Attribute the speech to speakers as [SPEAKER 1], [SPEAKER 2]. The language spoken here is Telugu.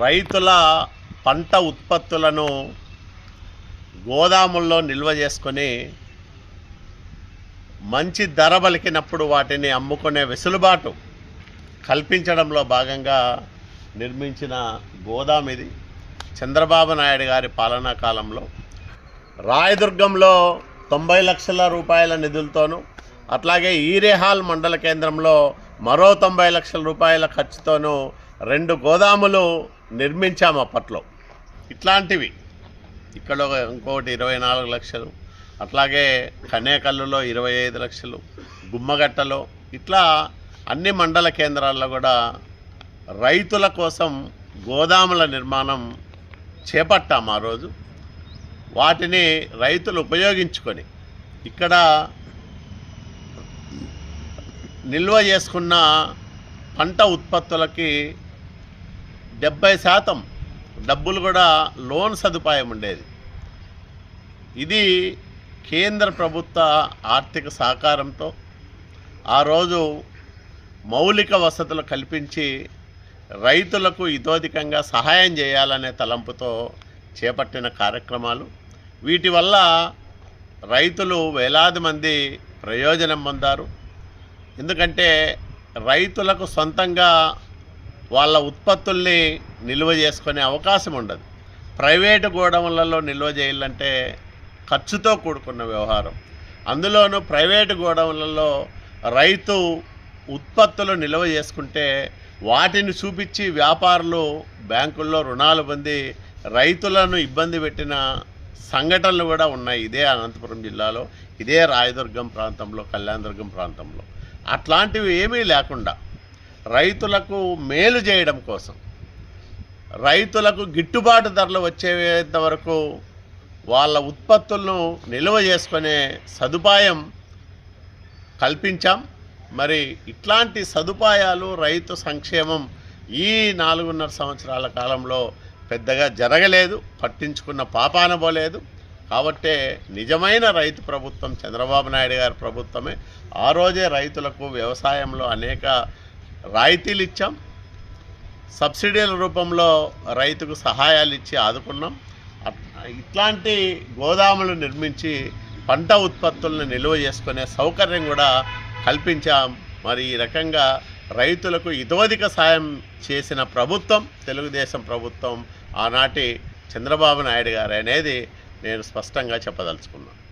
[SPEAKER 1] రైతుల పంట ఉత్పత్తులను గోదాముల్లో నిల్వ చేసుకొని మంచి ధర పలికినప్పుడు వాటిని అమ్ముకునే వెసులుబాటు కల్పించడంలో భాగంగా నిర్మించిన గోదాం ఇది. చంద్రబాబు నాయుడు గారి పాలనా కాలంలో రాయదుర్గంలో తొంభై లక్షల రూపాయల నిధులతోనూ అట్లాగే ఈరేహాల్ మండల కేంద్రంలో మరో తొంభై లక్షల రూపాయల ఖర్చుతోనూ రెండు గోదాములు నిర్మించాము అప్పట్లో. ఇట్లాంటివి. ఇక్కడ ఒక ఇంకొకటి ఇరవై నాలుగు లక్షలు. అట్లాగే కనేకల్లులో ఇరవై ఐదు లక్షలు. గుమ్మగట్టలో. ఇట్లా అన్ని మండల కేంద్రాల్లో కూడా రైతుల కోసం గోదాముల నిర్మాణం చేపట్టాము ఆ రోజు. వాటిని రైతులు ఉపయోగించుకొని ఇక్కడ నిల్వ చేసుకున్న పంట ఉత్పత్తులకి డెబ్బై శాతం డబ్బులు కూడా లోన్ సదుపాయం ఉండేది. ఇది కేంద్ర ప్రభుత్వ ఆర్థిక సహకారంతో ఆ రోజు మౌలిక వసతులు కల్పించి రైతులకు ఇతోధికంగా సహాయం చేయాలనే తలంపుతో చేపట్టిన కార్యక్రమాలు. వీటి వల్ల రైతులు వేలాది మంది ప్రయోజనం పొందారు. ఎందుకంటే రైతులకు సొంతంగా వాళ్ళ ఉత్పత్తుల్ని నిల్వ చేసుకునే అవకాశం ఉండదు. ప్రైవేటు గోడౌన్లలో నిల్వ చేయాలంటే ఖర్చుతో కూడుకున్న వ్యవహారం. అందులోనూ ప్రైవేటు గోడౌన్లలో రైతు ఉత్పత్తులు నిల్వ చేసుకుంటే వాటిని చూపించి వ్యాపారులు బ్యాంకుల్లో రుణాలు పొంది రైతులను ఇబ్బంది పెట్టిన సంఘటనలు కూడా ఉన్నాయి. ఇదే అనంతపురం జిల్లాలో ఇదే రాయదుర్గం ప్రాంతంలో కళ్యాణదుర్గం ప్రాంతంలో. అట్లాంటివి ఏమీ లేకుండా రైతులకు మేలు చేయడం కోసం. రైతులకు గిట్టుబాటు ధరలు వచ్చేంత వరకు వాళ్ళ ఉత్పత్తులను నిల్వ చేసుకునే సదుపాయం కల్పించాం. మరి ఇట్లాంటి సదుపాయాలు రైతు సంక్షేమం ఈ నాలుగున్నర సంవత్సరాల కాలంలో పెద్దగా జరగలేదు పట్టించుకున్న పాపాన పోలేదు. కాబట్టే నిజమైన రైతు ప్రభుత్వం చంద్రబాబు నాయుడు గారి ప్రభుత్వమే. ఆ రోజే రైతులకు వ్యవసాయంలో అనేక రాయితీలు ఇచ్చాం. సబ్సిడీల రూపంలో రైతుకు సహాయాలు ఇచ్చి ఆదుకున్నాం. ఇట్లాంటి గోదాములు నిర్మించి పంట ఉత్పత్తులను నిల్వ చేసుకునే సౌకర్యం కూడా కల్పించాం. మరి ఈ రకంగా రైతులకు ఇతోధిక సాయం చేసిన ప్రభుత్వం తెలుగుదేశం ప్రభుత్వం ఆనాటి చంద్రబాబు నాయుడు గారు అనేది నేను స్పష్టంగా చెప్పదలుచుకున్నాను.